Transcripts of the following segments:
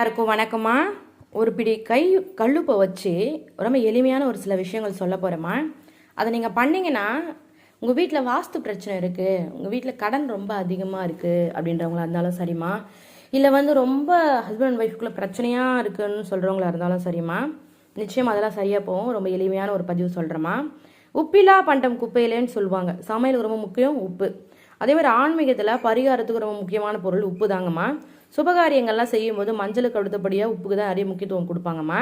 எல்லாருக்கும் வணக்கம்மா. ஒரு பிடி கை கல்லுப்பை வச்சு ரொம்ப எளிமையான ஒரு சில விஷயங்கள் சொல்ல போகிறேம்மா அதை நீங்கள் பண்ணிங்கன்னா உங்கள் வீட்டில் வாஸ்து பிரச்சனை இருக்குது உங்கள் வீட்டில் கடன் ரொம்ப அதிகமாக இருக்குது அப்படின்றவங்களா இருந்தாலும் சரிம்மா. இல்லை வந்து ரொம்ப ஹஸ்பண்ட் அண்ட் ஒய்ஃப்குள்ளே பிரச்சனையாக இருக்குன்னு சொல்கிறவங்களா இருந்தாலும் சரிம்மா. நிச்சயம் அதெல்லாம் சரியாக போகும். ரொம்ப எளிமையான ஒரு பதிவு சொல்கிறேம்மா உப்பிலா பண்டம் குப்பையிலேன்னு சொல்லுவாங்க. சமையலுக்கு ரொம்ப முக்கியம் உப்பு. அதே மாதிரி ஆன்மீகத்தில் பரிகாரத்துக்கு ரொம்ப முக்கியமான பொருள் உப்பு தாங்கம்மா. சுபகாரியங்கள்லாம் செய்யும்போது மஞ்சளுக்கு அடுத்தபடியாக உப்புக்கு தான் நிறைய முக்கியத்துவம் கொடுப்பாங்கம்மா.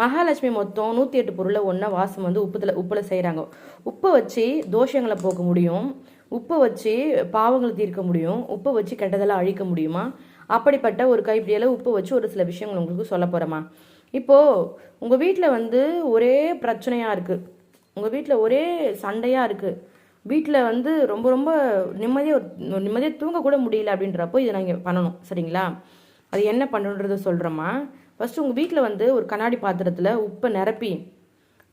மகாலட்சுமி மொத்தம் நூற்றி எட்டு பொருளை ஒன்றா வாசம் வந்து உப்புத்தில் உப்பில் செய்கிறாங்க உப்பை வச்சு தோஷங்களை போக்க முடியும். உப்பை வச்சு பாவங்களை தீர்க்க முடியும். உப்பை வச்சு கெட்டதெல்லாம் அழிக்க முடியுமா? அப்படிப்பட்ட ஒரு கைப்பிடியில் உப்பு வச்சு ஒரு சில விஷயங்கள் உங்களுக்கு சொல்ல போகிறேம்மா இப்போது உங்கள் வீட்டில் வந்து ஒரே பிரச்சனையாக இருக்குது உங்கள் வீட்டில் ஒரே சண்டையாக இருக்குது வீட்டில் வந்து ரொம்ப ரொம்ப நிம்மதியாக நிம்மதியாக தூங்கக்கூட முடியல அப்படின்றப்போ இதை நாங்கள் பண்ணணும் சரிங்களா? அது என்ன பண்ணணுன்றத சொல்கிறோமா ஃபஸ்ட்டு உங்கள் வீட்டில் வந்து ஒரு கண்ணாடி பாத்திரத்தில் உப்பை நிரப்பி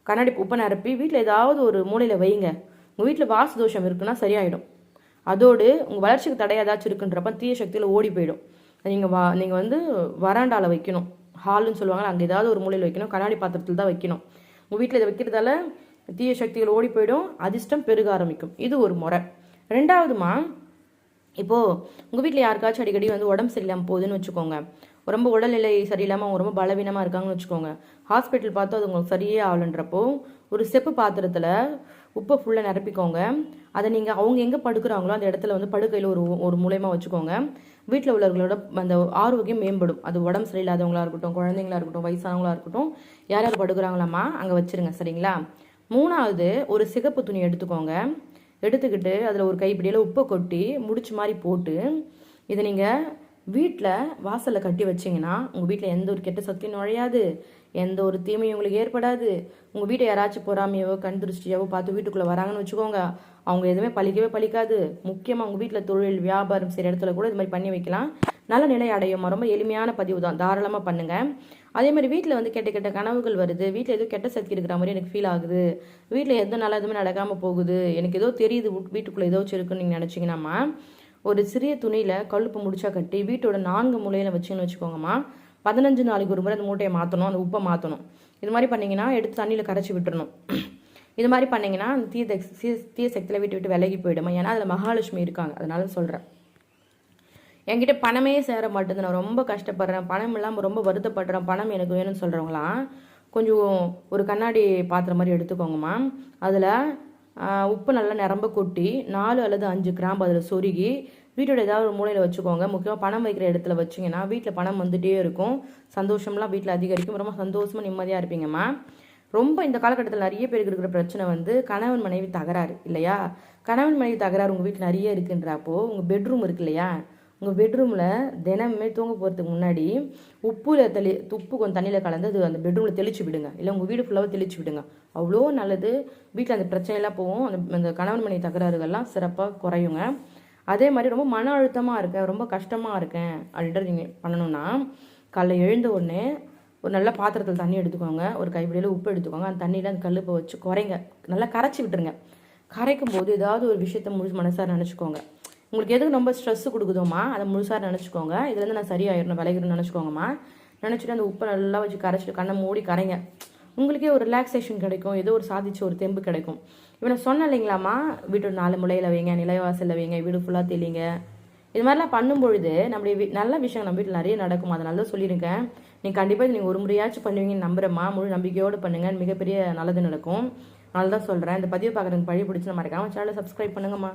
கண்ணாடி உப்பை நிரப்பி வீட்டில் ஏதாவது ஒரு மூலையில் வைங்க. உங்கள் வீட்டில் வாசு தோஷம் இருக்குன்னா சரியாயிடும். அதோடு உங்கள் வளர்ச்சிக்கு தடை ஏதாச்சும் இருக்குன்றப்ப தீய சக்தியில் ஓடி போயிடும். நீங்கள் வா நீங்கள் வந்து வராண்டாவில் வைக்கணும். ஹால்னு சொல்லுவாங்க அங்கே ஏதாவது ஒரு மூலையில் வைக்கணும் கண்ணாடி பாத்திரத்தில் தான் வைக்கணும். உங்கள் வீட்டில் இதை வைக்கிறதால தீய சக்திகள் ஓடி போயிடும் அதிர்ஷ்டம் பெருக ஆரம்பிக்கும். இது ஒரு முறை. ரெண்டாவதுமா இப்போது உங்கள் வீட்டில் யாருக்காச்சும் அடிக்கடி வந்து உடம்பு சரியில்லாமல் போகுதுன்னு வச்சுக்கோங்க. ரொம்ப உடல்நிலை சரியில்லாமல் அவங்க ரொம்ப பலவீனமாக இருக்காங்கன்னு வச்சுக்கோங்க. ஹாஸ்பிட்டல் பார்த்து அது உங்களுக்கு சரியே ஆகலன்றப்போ ஒரு செப்பு பாத்திரத்தில் உப்பை ஃபுல்லாக நிரப்பிக்கோங்க. அதை நீங்கள் அவங்க எங்கே படுக்கிறாங்களோ அந்த இடத்துல வந்து படுக்கையில் ஒரு ஒரு மூலயமா வச்சுக்கோங்க. வீட்டில் உள்ளவர்களோட அந்த ஆரோக்கியம் மேம்படும். அது உடம்பு சரியில்லாதவங்களா இருக்கட்டும் குழந்தைங்களா இருக்கட்டும் வயசானவங்களா இருக்கட்டும் யார் யார் படுக்கிறாங்களாம்மா? அங்கே வச்சுருங்க சரிங்களா? மூணாவது ஒரு சிகப்பு துணி எடுத்துக்கோங்க. எடுத்துக்கிட்டு அதில் ஒரு கைப்பிடியில் உப்பை கொட்டி முடிச்சு மாதிரி போட்டு இதை நீங்கள் வீட்டில் வாசலில் கட்டி வச்சிங்கன்னா உங்கள் வீட்டில் எந்த ஒரு கெட்ட சக்தியும் நுழையாது. எந்த ஒரு தீமையும் உங்களுக்கு ஏற்படாது. உங்கள் வீட்டை யாராச்சும் பொறாமையவோ கண் திருஷ்டியாவோ பார்த்து வீட்டுக்குள்ளே வராங்கன்னு வச்சுக்கோங்க. அவங்க எதுவுமே பழிக்கவே பழிக்காது. முக்கியமாக உங்கள் வீட்டில் தொழில் வியாபாரம் செய்கிற இடத்துல கூட இது மாதிரி பண்ணி வைக்கலாம். நல்ல நிலை அடையும் ரொம்ப எளிமையான பதிவு தான். தாராளமாக பண்ணுங்கள் அதே மாதிரி வீட்டில் வந்து கெட்ட கெட்ட கனவுகள் வருது. வீட்டில் ஏதோ கெட்ட சக்தி இருக்கிற மாதிரி எனக்கு ஃபீல் ஆகுது. வீட்டில் எந்த நல்ல எதுவுமே நடக்காமல் போகுது. எனக்கு ஏதோ தெரியுது. வீட்டுக்குள்ளே ஏதோ வச்சுருக்குன்னு நீங்கள் நினச்சிங்கன்னாம்மா ஒரு சிறிய துணியில் கழுப்பு முடிச்சா கட்டி வீட்டோட நான்கு மூலையில் வச்சுன்னு வச்சுக்கோங்கம்மா பதினஞ்சு நாளைக்கு ஒரு முறை அந்த மூட்டையை மாற்றணும் அந்த உப்பை மாற்றணும் இது மாதிரி பண்ணிங்கன்னா எடுத்து தண்ணியில் கரைச்சி விட்டுறணும். இது மாதிரி பண்ணிங்கன்னா அந்த தீய தீய சக்தியில் விட்டு விட்டு விலகி போயிடுமா? ஏன்னா அதில் மகாலட்சுமி இருக்காங்க. அதனால சொல்கிறேன் என்கிட்ட பணமே சேர மாட்டேங்குது. நான் ரொம்ப கஷ்டப்படுறேன். பணம் இல்லாமல் ரொம்ப வருத்தப்படுறேன். பணம் எனக்கு வேணும்னு சொல்கிறவங்களாம் கொஞ்சம் ஒரு கண்ணாடி பாத்திரம் மாதிரி எடுத்துக்கோங்கம்மா அதில் உப்பு நல்லா நிரம்ப கொட்டி நாலு அல்லது அஞ்சு கிராம்பு அதில் சொருகி வீட்டோட ஏதாவது ஒரு மூலையில் வச்சுக்கோங்க. முக்கியமாக பணம் வைக்கிற இடத்துல வச்சிங்கன்னா வீட்டில் பணம் வந்துகிட்டே இருக்கும். சந்தோஷம்லாம் வீட்டில் அதிகரிக்கும். ரொம்ப சந்தோஷமாக நிம்மதியாக இருப்பீங்கம்மா ரொம்ப இந்த காலகட்டத்தில் நிறைய பேருக்கு இருக்கிற பிரச்சனை வந்து கணவன் மனைவி தகராறு இல்லையா? கணவன் மனைவி தகராறு உங்கள் வீட்டில் நிறைய இருக்குன்றப்போ உங்கள் பெட்ரூம் இருக்கு இல்லையா? உங்கள் பெட்ரூமில் தினமே தூங்க போகிறதுக்கு முன்னாடி உப்புல தெளி உப்பு கொஞ்சம் தண்ணியில் கலந்து அது அந்த பெட்ரூமில் தெளிச்சு விடுங்க. இல்லை உங்கள் வீடு ஃபுல்லாக தெளிச்சு விடுங்க. அவ்வளோ நல்லது. வீட்டில் அந்த பிரச்சனையெல்லாம் போகும். அந்த அந்த கணவன் மணி தகராறுகள்லாம் சிறப்பாக குறையுங்க. அதே மாதிரி ரொம்ப மன அழுத்தமாக இருக்கேன். ரொம்ப கஷ்டமாக இருக்கேன். அப்படின்ட்டு நீங்கள் பண்ணணும்னா காலைல எழுந்த உடனே ஒரு நல்ல பாத்திரத்தில் தண்ணி எடுத்துக்கோங்க. ஒரு கைப்பிடியில் உப்பு எடுத்துக்கோங்க. அந்த தண்ணியில் அந்த கல்லுப்பை வச்சு குறைங்க. நல்லா கரைச்சி விட்டுருங்க. கரைக்கும் போது ஏதாவது ஒரு விஷயத்த முழு மனசார நினச்சிக்கோங்க. உங்களுக்கு எதுக்கு ரொம்ப ஸ்ட்ரெஸ் கொடுக்குதோம்மா? அதை முழுசாக நினச்சிக்கோங்க. இதுலேருந்து நான் சரியாயிடணும் விளையிறேன்னு நினச்சிக்கோங்கம்மா. நினச்சிட்டு அந்த உப்பை நல்லா வச்சு கரைச்சிட்டு கண்ணை மூடி கரைங்க. உங்களுக்கே ஒரு ரிலாக்ஸேஷன் கிடைக்கும். ஏதோ ஒரு சாதிச்சு ஒரு தெம்பு கிடைக்கும். இவனை சொன்ன இல்லைங்களாம்மா? வீட்டு நாலு முளையில் வைங்க நிலைவாசலில் வைங்க வீடு ஃபுல்லாக தெளிங்க. இது மாதிரிலாம் பண்ணும்பொழுது நம்முடைய நல்ல விஷயம் நம்ம வீட்டில் நிறைய நடக்கும். அதனால தான் சொல்லியிருக்கேன். நீங்கள் கண்டிப்பாக நீங்கள் ஒரு முறையாச்சும் பண்ணுவீங்கன்னு நம்புறேம்மா. முழு நம்பிக்கையோடு பண்ணுங்கள் மிகப்பெரிய நல்லது நடக்கும். அதனால தான் சொல்கிறேன் இந்த பதிவு பார்க்குறதுக்கு பழி பிடிச்சி நம்ம மறக்காமல் சேனலை சப்ஸ்கிரைப் பண்ணுங்கம்மா.